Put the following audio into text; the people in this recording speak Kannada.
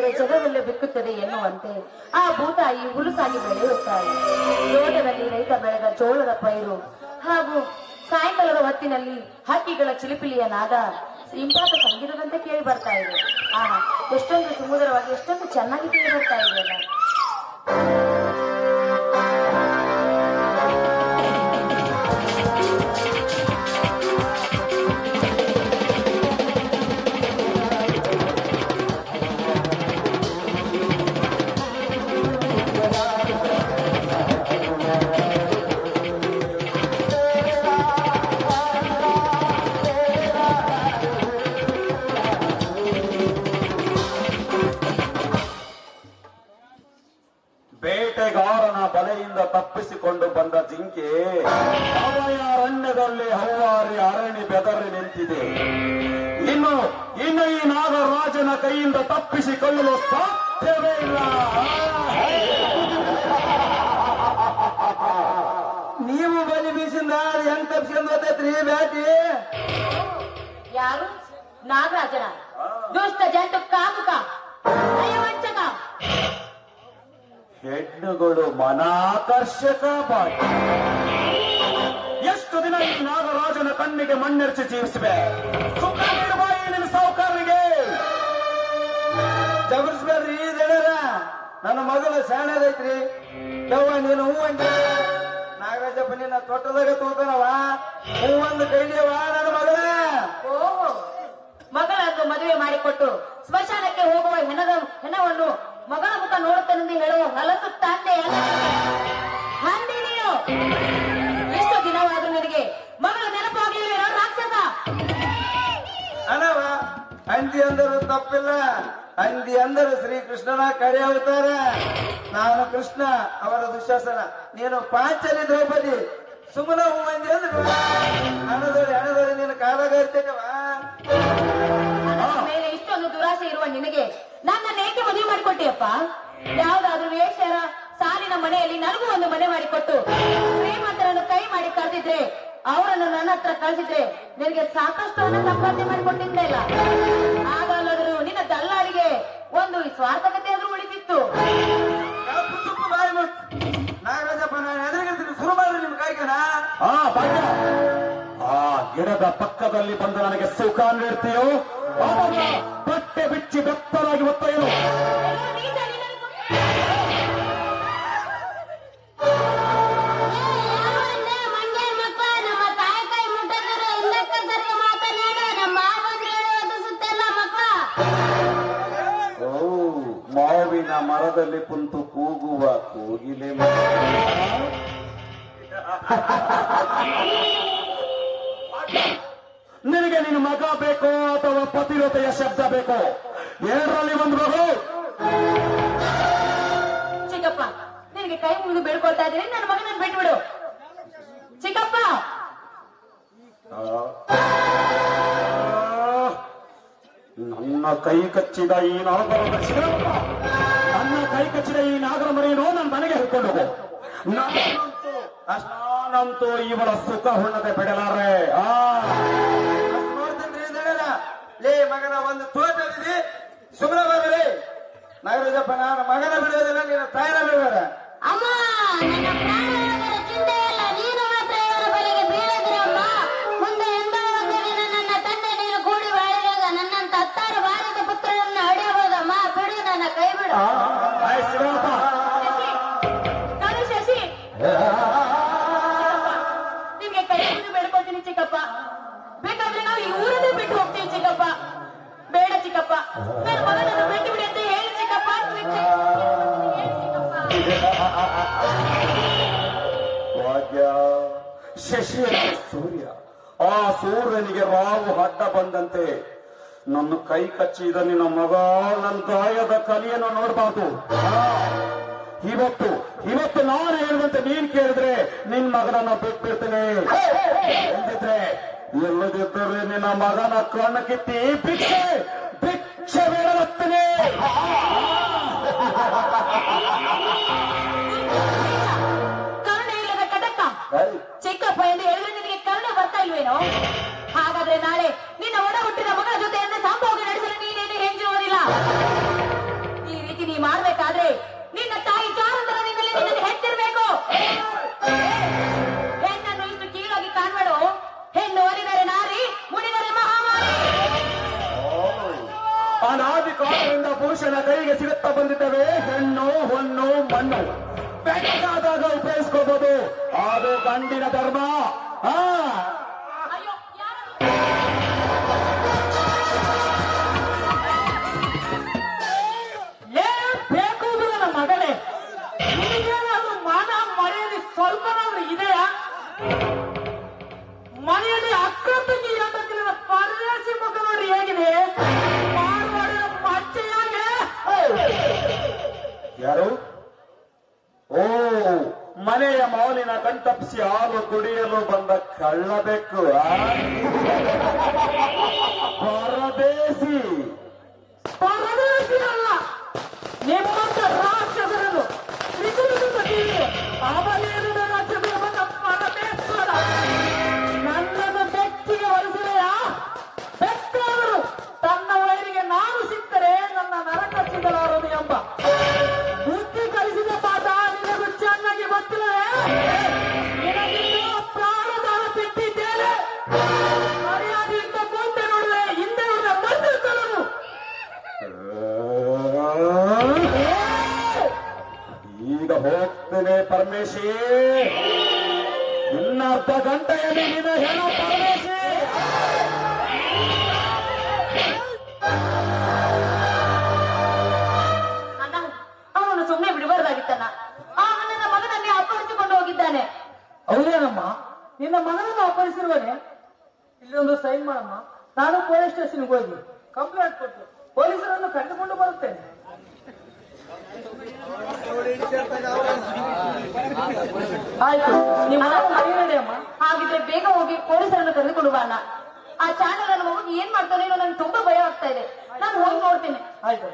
ಬಿತ್ತಿದರೆ ಜಗವೆಲ್ಲ ಬಿಕ್ಕುತ್ತದೆ ಎನ್ನುವಂತೆ ಆ ಭೂತಾಯಿ ಹುಲುಸಾಗಿ ಬೆಳೆಯುತ್ತಾರೆ ತೋಟದಲ್ಲಿ ರೈತ ಬೆಳೆದ ಜೋಳದ ಪೈರು ಹಾಗೂ ಸಾಯಂಕಾಲದ ಹೊತ್ತಿನಲ್ಲಿ ಹಕ್ಕಿಗಳ ಚಿಲಿಪಿಲಿಯ ನಾದ ಇಂಪಾದ ಸಂಗೀತದಂತೆ ಕೇಳಿ ಬರ್ತಾ ಇದೆ. ಆಹಾ, ಎಷ್ಟೊಂದು ಸುಮಧುರವಾಗಿ, ಎಷ್ಟೊಂದು ಚೆನ್ನಾಗಿ ಕೇಳಿ ಬರ್ತಾ ಇದೆಯಲ್ಲ ಅಭಯಾರಣ್ಯದಲ್ಲಿ ಹೌವಾರಿ ಅರಣಿ ಬೆದರಿ ನಿಂತಿದೆ. ಇನ್ನು ಇನ್ನು ಈ ನಾಗರಾಜನ ಕೈಯಿಂದ ತಪ್ಪಿಸಿ ತಪ್ಪಿಸಿಕೊಳ್ಳಲು ಸಾಧ್ಯವೇ ಇಲ್ಲ. ನೀವು ಬಲಿ ಬೀಸಿಂದ ಹೆಂಗ್ ತಪ್ಪಿಸ್ಕೊಂಡು ಹೋತೈತ್ರಿ ಬ್ಯಾಟಿ? ಯಾರು? ನಾಗರಾಜನ? ದುಷ್ಟ ಜಂಟು ಕಾಮುಕ? ನಯವಂಚಕ? ಹೆಣ್ಣುಗಳು ಮನಾಕರ್ಷಕ ಬಾಟಿ. ದಿನ ಈ ನಾಗರಾಜನ ಕಣ್ಣಿಗೆ ಮಣ್ಣೆರಚಿ ಜೀವಿಸಿವೆ. ಸುಖ ನೀಡುವ ಏನಿನ ನಿನ್ನ ಸಾಹುಕಾರರಿಗೆ ಈ ದಡರ ನನ್ನ ಮಗಳ ಶಾಣದೈತ್ರಿ. ಯವ್ವ, ನೀನು ಹೂ ಅಂತ ನಾಗರಾಜಪ್ಪ ನಿನ್ನ ತೊಟ್ಟದಾಗ ತೋತನವ. ಹೂ ಒಂದು ಕೈಲಿಯವ ನನ್ನ ಮಗಳ. ಓಹೋ ಮಗಳನ್ನು ಮದುವೆ ಮಾಡಿಕೊಟ್ಟು ಸ್ಮಶಾನಕ್ಕೆ ಹೋಗುವ ಹೆಣದ ಹೆಣವನ್ನು ಮಗಳ ಮುಖ ನೋಡುತ್ತೇನೆಂದು ಹೇಳುವ ಹೊಲಸು ತಂದೆ ತಪ್ಪಿಲ್ಲ ಅಂದಿ ಅಂದರು ಶ್ರೀಕೃಷ್ಣನ ಕಡೆ ಅವತಾರ ನಾನು ಕೃಷ್ಣ, ಅವರ ದುಶಾಸನ ನೀನು ಪಾಂಚಲಿ ದ್ರೌಪದಿ. ಸುಮ್ಮನ ಅಂದಿ ಅಂದ್ರೆ ಹಣದೋರಿ ಹಣದೋರಿ ನೀನು ಇಷ್ಟೊಂದು ದುರಾಸೆ ಇರುವ ನಿನಗೆ ನನ್ನನ್ನು ಏಕೆ ಮದುವೆ ಮಾಡಿಕೊಟ್ಟಿಯಪ್ಪ? ಯಾವ್ದಾದ್ರು ವೇಷರ ಸಾಲಿನ ಮನೆಯಲ್ಲಿ ನನಗೂ ಒಂದು ಮನೆ ಮಾಡಿಕೊಟ್ಟು ಶ್ರೀಮಂತರನ್ನು ಕೈ ಮಾಡಿ ಕರೆದಿದ್ರೆ, ಅವರನ್ನು ನನ್ನ ಹತ್ರ ಕಳಿಸಿದ್ರೆ ನಿನಗೆ ಸಾಕಷ್ಟು ಹಣ ಸಂಪಾದನೆ ಮಾಡಿಕೊಟ್ಟಿದ್ದೇ ಇಲ್ಲ ಆಗಲ್ಲಾದ್ರೂ ನಿನ್ನ ದಲ್ಲಾಳಿಗೆ ಒಂದು ಸ್ವಾರ್ಥಕತೆ ಆದ್ರೂ ಉಳಿದಿತ್ತು. ನಾಗರಾಜಪ್ಪ ನಾನು ಎದುರಿಗಿರ್ತೀನಿ ಶುರು ಮಾಡ್ರಿ ನಿಮ್ ಕೈಗನ ಆ ಭಾಗ್ಯ. ಆ ಗಿಡದ ಪಕ್ಕದಲ್ಲಿ ಬಂದು ನನಗೆ ಸುಖ ನೀಡ್ತೀಯೋ? ಮಾವಿನ ಮರದಲ್ಲಿ ಕುಂತು ಕೂಗುವ ಕೂಗಿಲೆ. ನಿನಗೆ ನಿನ್ನ ಮಗ ಬೇಕೋ ಅಥವಾ ಪತಿವ್ರತೆಯ ಶಬ್ದ ಬೇಕೋ? ಎರಡರಲ್ಲಿ ಒಂದು ಚಿಕ್ಕಪ್ಪ ನಿನಗೆ ಕೈ ಮುಗಿದು ಬೇಡ್ಕೊಳ್ತಾ ಇದ್ದೀನಿ ನನ್ನ ಮಗನನ್ನು ಬಿಟ್ಬಿಡು. ಚಿಕ್ಕಪ್ಪ! ನನ್ನ ಕೈ ಕಚ್ಚಿದ ಈ ನಾಲ್ಕರ ನನ್ನ ಕೈ ಕಚ್ಚಿದ ಈ ನಾಗರ ಮರಿಯನ್ನು ನನ್ನ ಮನೆಗೆ ಹಿಡ್ಕೊಂಡು ಹೋಗು. ನಾನಂತೂ ಇವಳ ಸುಖ ಹುಣ್ಣದೆ ಬಿಡಲಾರೆ. ಆ. ಲೇ ಮಗನ, ಒಂದು ತೋಟ ಸುಮ್ಮನೆ ಬರ್ರಿ ನಾಗರಾಜಪ್ಪ ಮಗನ ಬಿಡುವುದಿಲ್ಲ ನಿನ್ನ ತಾಯಿನ ಬಿಡಬೇಡ ಶಶಿ ಸೂರ್ಯ. ಆ ಸೂರ್ಯನಿಗೆ ರಾವು ಅಡ್ಡ ಬಂದಂತೆ ನನ್ನ ಕೈ ಕಚ್ಚಿದ ನಿನ್ನ ಮಗ ನನ್ನ ಗಾಯದ ಕಲಿಯನ್ನು ನೋಡಬಾರ್ದು. ಇವತ್ತು ಇವತ್ತು ನಾನು ಹೇಳಿದಂತೆ ನೀನ್ ಕೇಳಿದ್ರೆ ನಿನ್ ಮಗನನ್ನ ಬಿಟ್ಬಿಡ್ತೇನೆ. ಎಲ್ಲದಿದ್ದರೆ ಇಲ್ಲದಿದ್ದರೆ ನಿನ್ನ ಮಗನ ಕಣ್ಣು ಕಿತ್ತಿ Chevy ಕೈಗೆ ಸಿಗುತ್ತಾ ಬಂದಿದ್ದೇವೆ? ಹೆಣ್ಣು ಹೊಣ್ಣು ಮಣ್ಣು. ಬೇಕಾದಾಗ ಉಪಯೋಗಿಸ್ಕೋಬಹುದು ಅದು ಗಂಡಿನ ಧರ್ಮ. ಆ ಕಣ್ತಪ್ಪಿಸಿ ಹಾಲು ಕುಡಿಯಲು ಬಂದ ಕಳ್ಳಬೇಕು ಪರದೇಸಿ ಪರಮೇಶಿ. ಇನ್ನ ಅರ್ಧ ಗಂಟೆಯಲ್ಲಿ ನಿನ್ನ ಹೇಳೋ ಪರಮೇಶಿ. ಅಣ್ಣ ಅವನು ಸುಮ್ಮನೆ ಬಿಡಬಾರ್ದಾಗಿತ್ತಣ್ಣ ಆ ನನ್ನ ಮಗನನ್ನೇ ಅಪಹರಿಸಿಕೊಂಡು ಹೋಗಿದ್ದಾನೆ. ಹೌದೇನಮ್ಮ? ನಿನ್ನ ಮಗನನ್ನು ಅಪಹರಿಸಿರುವನೆ ಇಲ್ಲಿ ಒಂದು ಸೈನ್ ಮಾಡಮ್ಮ. ನಾನು ಪೊಲೀಸ್ ಸ್ಟೇಷನ್ಗೆ ಹೋಗಿ ಕಂಪ್ಲೇಂಟ್ ಕೊಟ್ಟು ಪೊಲೀಸರನ್ನು ಕಂಡುಕೊಂಡು ಬರುತ್ತೇನೆ. ಆಯ್ತು. ಅಮ್ಮ. ಹಾಗಿದ್ರೆ ಬೇಗ ಹೋಗಿ ಪೊಲೀಸರನ್ನು ಕರೆದುಕೊಂಡು ಬಾ ಆ ಚಾನಲ್ ಅನ್ನು ಹೋಗಿ ಏನ್ ಮಾಡ್ತಾನೆ ನನಗೆ ತುಂಬಾ ಭಯ ಆಗ್ತಾ ಇದೆ. ನಾನು ಹೋಗಿ ನೋಡ್ತೇನೆ. ಆಯ್ತು.